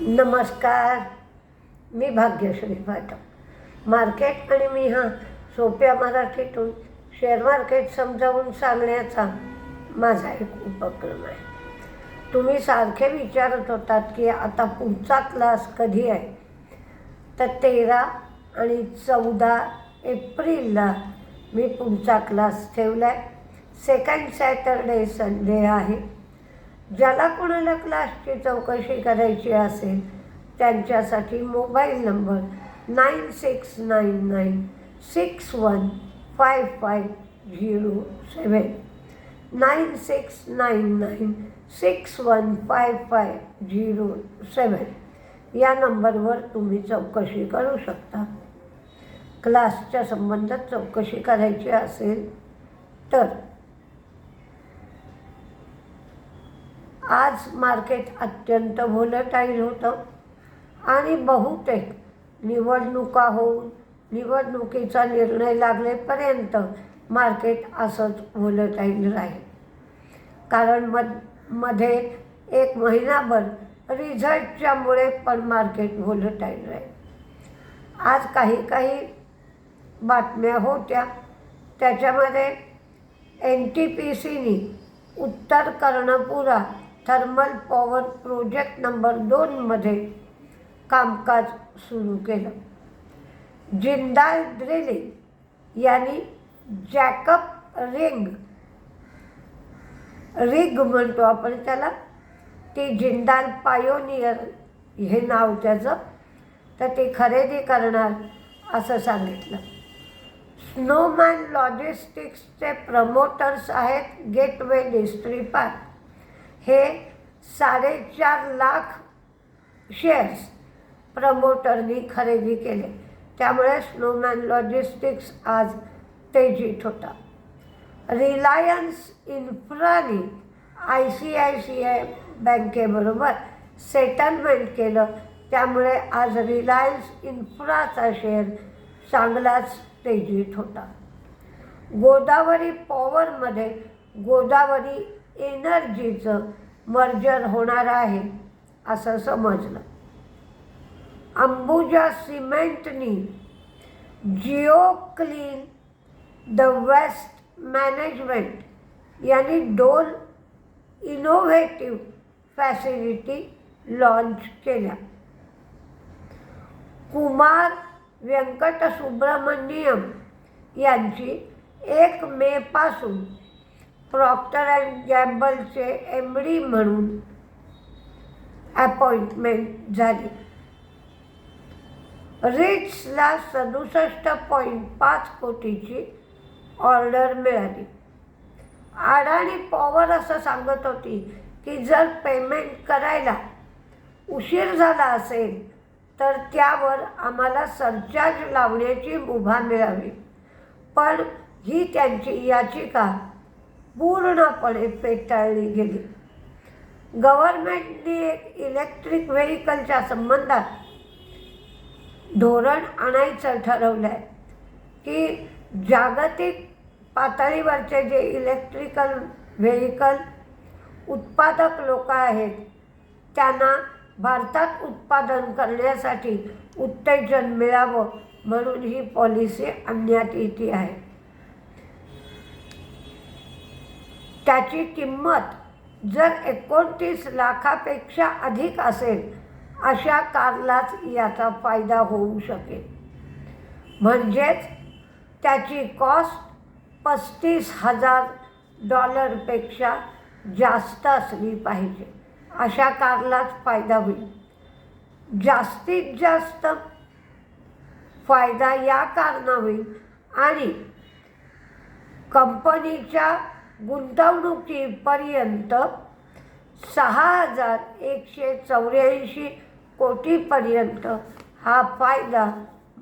नमस्कार. मी भाग्यश्री पाठक. मार्केट आणि मी हा सोप्या मराठीतून शेअर मार्केट समजावून सांगण्याचा माझा एक उपक्रम आहे. तुम्ही सारखे विचारत होतात की आता पुढचा क्लास कधी आहे? तर तेरा आणि चौदा एप्रिलला मी पुढचा क्लास ठेवला आहे सेकंड सॅटरडे संडे आहे. ज्याला कोणाला क्लासची चौकशी करायची असेल त्यांच्यासाठी mobile number nine six nine nine six one five five zero seven nine six nine nine six one five five zero seven या नंबरवर तुम्ही चौकशी करू शकता. क्लासच्या संबंधात चौकशी करायची असेल तर आज मार्केट अत्यंत व्होलटाईल होतं. आणि बहुतेक निवडणुका होऊन निवडणुकीचा निर्णय लागलेपर्यंत मार्केट असंच व्होलटाईल राहील. कारण मधमध्ये एक महिनाभर रिझल्टच्यामुळे पण मार्केट व्होलटाईल राहील. आज काही काही बातम्या होत्या. त्याच्यामध्ये एन टी पी सीनी Uttar Karnapura thermal power project number दोनमध्ये कामकाज सुरू केलं. जिंदाल ड्रिलिंग यांनी जॅकअप रिंग रिग म्हणतो आपण त्याला ती जिंदाल पायोनियर हे नाव त्याचं तर ते खरेदी करणार असं सांगितलं. स्नोमॅन लॉजिस्टिक्सचे प्रमोटर्स आहेत गेटवे डिस्ट्री पार्क. हे साडेचार लाख शेअर्स प्रमोटरनी खरेदी केले. त्यामुळे स्नोमॅन लॉजिस्टिक्स आज तेजीत होता. Reliance इन्फ्रानी I C I C I बँकेबरोबर settlement केलं. त्यामुळे आज रिलायन्स इन्फ्राचा शेअर चांगलाच तेजीत होता. गोदावरी पॉवरमध्ये गोदावरी एनर्जीचं मर्जर होणार आहे असं समजलं. Ambuja सिमेंटनी Geo clean the waste management यांनी डोल इनोव्हेटिव्ह फॅसिलिटी लॉन्च केल्या. कुमार व्यंकटसुब्रमण्यम यांची एक मेपासून प्रॉक्टर अँड गॅम्बलचे एम डी म्हणून अपॉइंटमेंट झाली. रिट्सला सदुसष्ट पॉईंट पाच कोटीची ऑर्डर मिळाली. अडाणी पॉवर असं सांगत होती की जर पेमेंट करायला उशीर झाला असेल तर त्यावर आम्हाला सरचार्ज लावण्याची मुभा मिळावी. पण ही त्यांची याचिका पूर्णपणे फेटाळली गेली. गव्हर्मेंटने एक इलेक्ट्रिक व्हेकलच्या संबंधात धोरण आणायचं ठरवलं आहे की जागतिक पातळीवरचे जे इलेक्ट्रिकल व्हेकल उत्पादक लोक आहेत त्यांना भारतात उत्पादन करण्यासाठी उत्तेजन मिळावं म्हणून ही पॉलिसी आणण्यात येते आहे. त्याची किंमत जर एकोणतीस लाखापेक्षा अधिक असेल अशा कारलाच याचा फायदा होऊ शकेल. म्हणजेच त्याची कॉस्ट पस्तीस हजार डॉलरपेक्षा जास्त असली पाहिजे. अशा कारलाच फायदा होईल. जास्तीत जास्त फायदा या कारणा होईल आणि कंपनीच्या गुंतवणुकीपर्यंत सहा हजार एकशे चौऱ्याऐंशी कोटीपर्यंत हा फायदा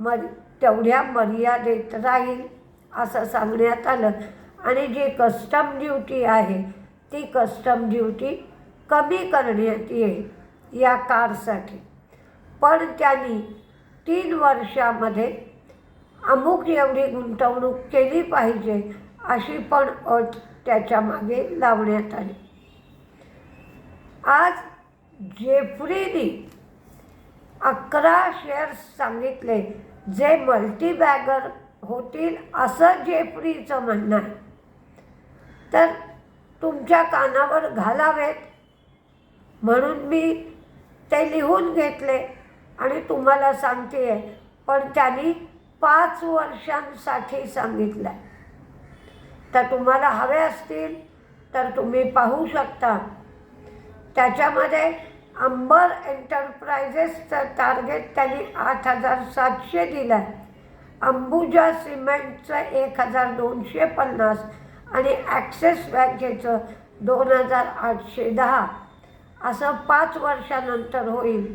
मर तेवढ्या मर्यादेत राहील असं सांगण्यात आलं. आणि जी कस्टम ड्युटी आहे ती कस्टम ड्युटी कमी करण्यात येईल या कारसाठी. पण त्यांनी तीन वर्षामध्ये अमुक एवढी गुंतवणूक केली पाहिजे अशी पण अट त्याच्यामागे लावण्यात आली. आज जेफ्रीनी अकरा शेअर्स सांगितले जे मल्टीबॅगर होतील असं जेफ्रीचं म्हणणं आहे. तर तुमच्या कानावर घालावेत. म्हणून मी ते लिहून घेतले आणि तुम्हाला सांगते आहे पण त्यांनी पाच वर्षांसाठी सांगितलं आहे तर तुम्हाला हवे असतील तर तुम्ही पाहू शकता. त्याच्यामध्ये अंबर एंटरप्राइजेसचं टार्गेट त्यांनी आठ हजार सातशे दिलं आहे अंबुजा सिमेंटचं एक हजार दोनशे पन्नास आणि ॲक्सिस बँकेचं दोन हजार आठशे दहा. असं पाच वर्षानंतर होईल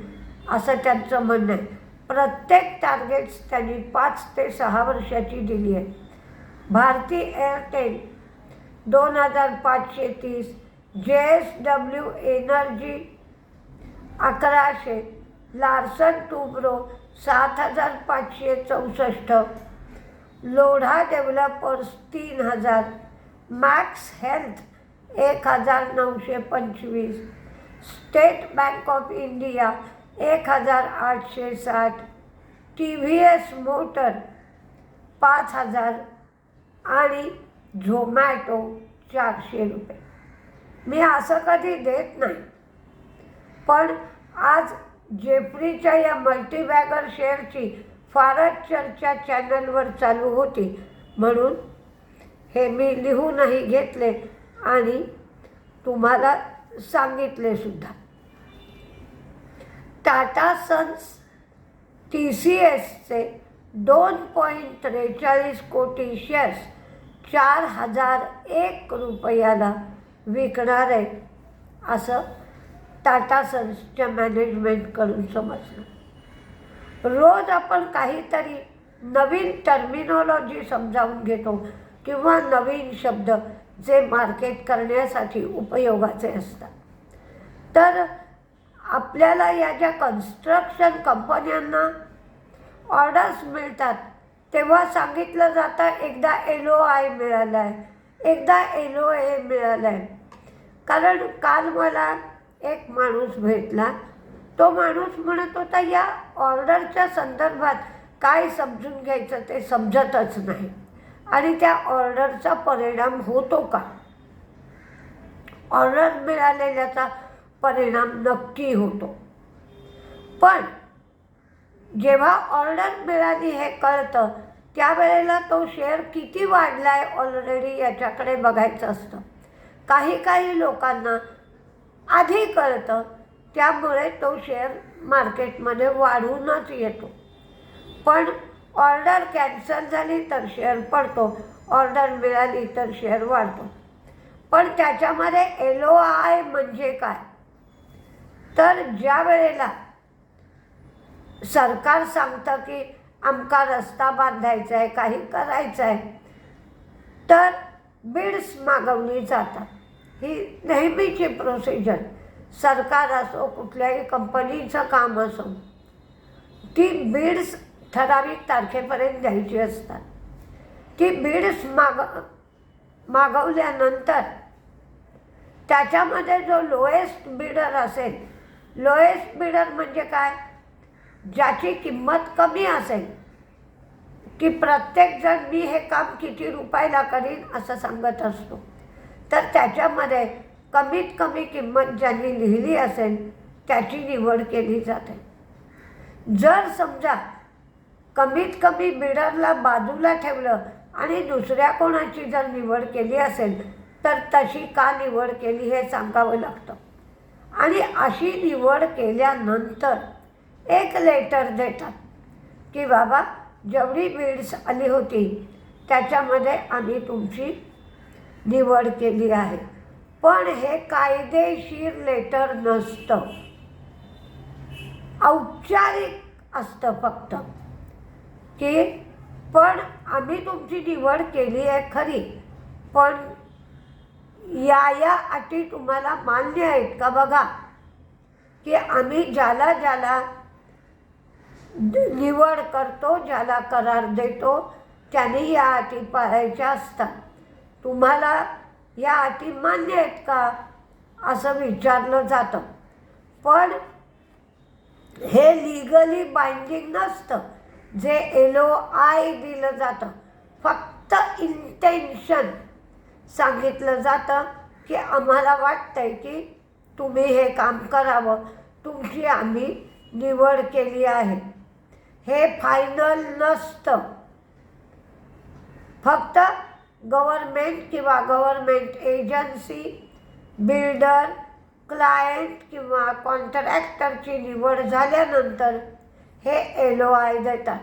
असं त्यांचं म्हणणं आहे. प्रत्येक टार्गेट्स त्यांनी पाच ते सहा वर्षाची दिली आहे. भारती एअरटेल दोन हजार पाचशे तीस जे एस डब्ल्यू एनर्जी अकराशे लार्सन टुब्रो सात हजार पाचशे चौसष्ट लोढा डेव्हलपर्स तीन हजार मॅक्स हेल्थ एक हजार नऊशे पंचवीस स्टेट बँक ऑफ इंडिया एक हजार आठशे साठ टी व्ही एस मोटर पाच हजार आणि झोमॅटो चारशे रुपये. मी असं कधी देत नाही. पण आज जेफ्रीच्या या मल्टीबॅगर शेअरची फारच चर्चा चॅनलवर चालू होती. म्हणून हे मी लिहूनही घेतले आणि तुम्हाला सांगितले सुद्धा. टाटा सन्स टी सी एसचे दोन पॉईंट त्रेचाळीस कोटी शेअर्स चार हजार एक रुपयाला विकणार आहे असं टाटा सन्सच्या मॅनेजमेंटकडून समजलं. रोज आपण काहीतरी नवीन टर्मिनॉलॉजी समजावून घेतो किंवा नवीन शब्द जे मार्केट करण्यासाठी उपयोगाचे असतात. तर आपल्याला या ज्या कन्स्ट्रक्शन कंपन्यांना ऑर्डर्स मिळतात तेव्हा सांगितलं जातं एकदा एल ओ आय मिळाला आहे एकदा एल ओ ए मिळाला आहे कारण काल मला एक माणूस भेटला. तो माणूस म्हणत होता या ऑर्डरच्या संदर्भात काय समजून घ्यायचं ते समजतच नाही. आणि त्या ऑर्डरचा परिणाम होतो का? ऑर्डर मिळालेल्याचा परिणाम नक्की होतो. पण जेव्हा ऑर्डर मिळाली हे कळतं त्यावेळेला तो शेअर किती वाढला आहे ऑलरेडी याच्याकडे बघायचं असतं. काही काही लोकांना आधी कळतं त्यामुळे तो शेअर मार्केटमध्ये वाढूनच येतो. पण ऑर्डर कॅन्सल झाली तर शेअर पडतो ऑर्डर मिळाली तर शेअर वाढतो. पण त्याच्यामध्ये एल ओ आय म्हणजे काय? तर ज्या वेळेला सरकार सांगतं की आमका रस्ता बांधायचा आहे काही करायचं आहे तर बिड्स मागवली जातात. ही नेहमीची प्रोसिजर सरकार असो कुठल्याही कंपनीचं काम असो ती बिड्स ठराविक तारखेपर्यंत द्यायची असतात. ती बिड्स माग मागवल्यानंतर त्याच्यामध्ये जो लोएस्ट बिडर असेल लोएस्ट बिडर म्हणजे काय? ज्याची किंमत कमी असेल की प्रत्येकजण मी हे काम किती रुपयाला करीन असं सांगत असतो. तर त्याच्यामध्ये कमीत कमी किंमत ज्यांनी लिहिली असेल त्याची निवड केली जाते. जर समजा कमीत कमी बिडरला बाजूला ठेवलं आणि दुसऱ्या कोणाची जर निवड केली असेल तर तशी का निवड केली हे सांगावं लागतं. आणि अशी निवड केल्यानंतर एक लेटर देतात की बाबा जेवढी बीड्स आली होती त्याच्यामध्ये आम्ही तुमची निवड केली आहे. पण हे कायदेशीर लेटर नसतं. औपचारिक असतं फक्त. की पण आम्ही तुमची निवड केली आहे खरी. पण या या अटी तुम्हाला मान्य आहेत का बघा? की आम्ही ज्याला ज्याला निवड करतो ज्याला करार देतो त्यांनी या अटी पाळायच्या असतात. तुम्हाला या अटी मान्य आहेत का? असं विचारलं जातं. पण हे लिगली बाइंडिंग नसतं. जे एल ओ आय दिलं जातं. फक्त इंटेन्शन सांगितलं जातं की आम्हाला वाटतंय की तुम्ही हे काम करावं. तुमची आम्ही निवड केली आहे. हे फायनल नसतं. फक्त गव्हर्मेंट किंवा गव्हर्मेंट एजन्सी बिल्डर क्लायंट किंवा कॉन्ट्रॅक्टरची निवड झाल्यानंतर हे एल ओ आय देतात.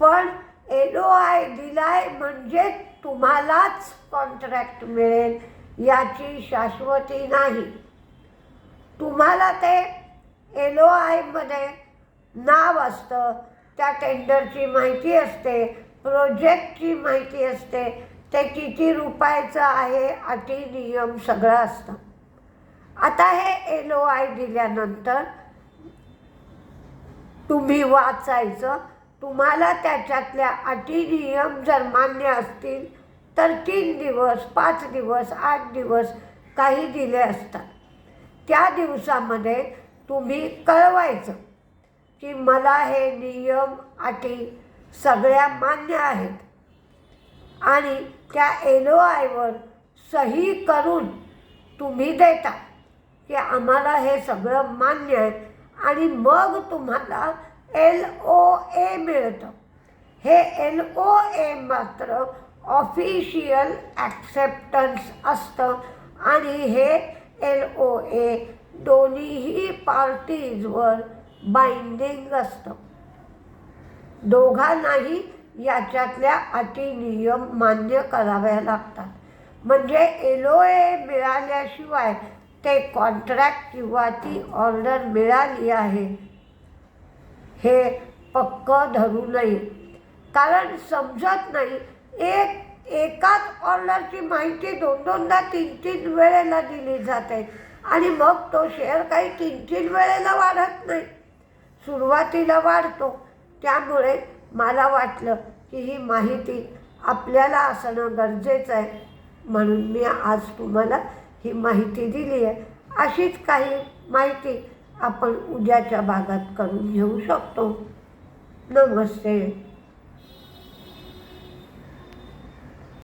पण एल ओ आय दिलाय म्हणजे तुम्हालाच कॉन्ट्रॅक्ट मिळेल याची शाश्वती नाही. तुम्हाला ते एल ओ आयमध्ये नाव असतं त्या टेंडरची माहिती असते प्रोजेक्टची माहिती असते ते किती रुपयाचं आहे अटी नियम सगळं असतं. आता हे एल ओ आय दिल्यानंतर तुम्ही वाचायचं तुम्हाला त्याच्यातल्या अटी नियम जर मान्य असतील तर तीन दिवस पाच दिवस आठ दिवस काही दिले असतात. त्या दिवसामध्ये तुम्ही कळवायचं. की मला हे नियम अटी सगळ्या मान्य आहेत. आणि त्या एलो आयवर सही करून तुम्ही देता की आम्हाला हे सगळं मान्य आहे आणि मग तुम्हाला एल ओ ए मिळतं. हे एल ओ ए मात्र ऑफिशियल ॲक्सेप्टन्स असतं आणि हे एल ओ ए दोन्हीही पार्टीजवर बाइंडिंग असतं. दोघांनाही याच्यातल्या अटी नियम मान्य कराव्या लागतात. म्हणजे एलो ए मिळाल्याशिवाय ते कॉन्ट्रॅक्ट किंवा ती ऑर्डर मिळाली आहे हे पक्क धरू नये. कारण समजत नाही एक एकाच ऑर्डरची माहिती दोन दोनदा तीन तीन वेळेला दिली जाते आणि मग तो शेअर काही तीन तीन वेळेला वाढत नाही. सुरुवातीला वाढतो. त्यामुळे मला वाटलं की ही माहिती आपल्याला असणं गरजेचं आहे. म्हणून मी आज तुम्हाला ही माहिती दिली आहे. अशीच काही माहिती आपण उद्याच्या भागात करून घेऊ शकतो. नमस्ते.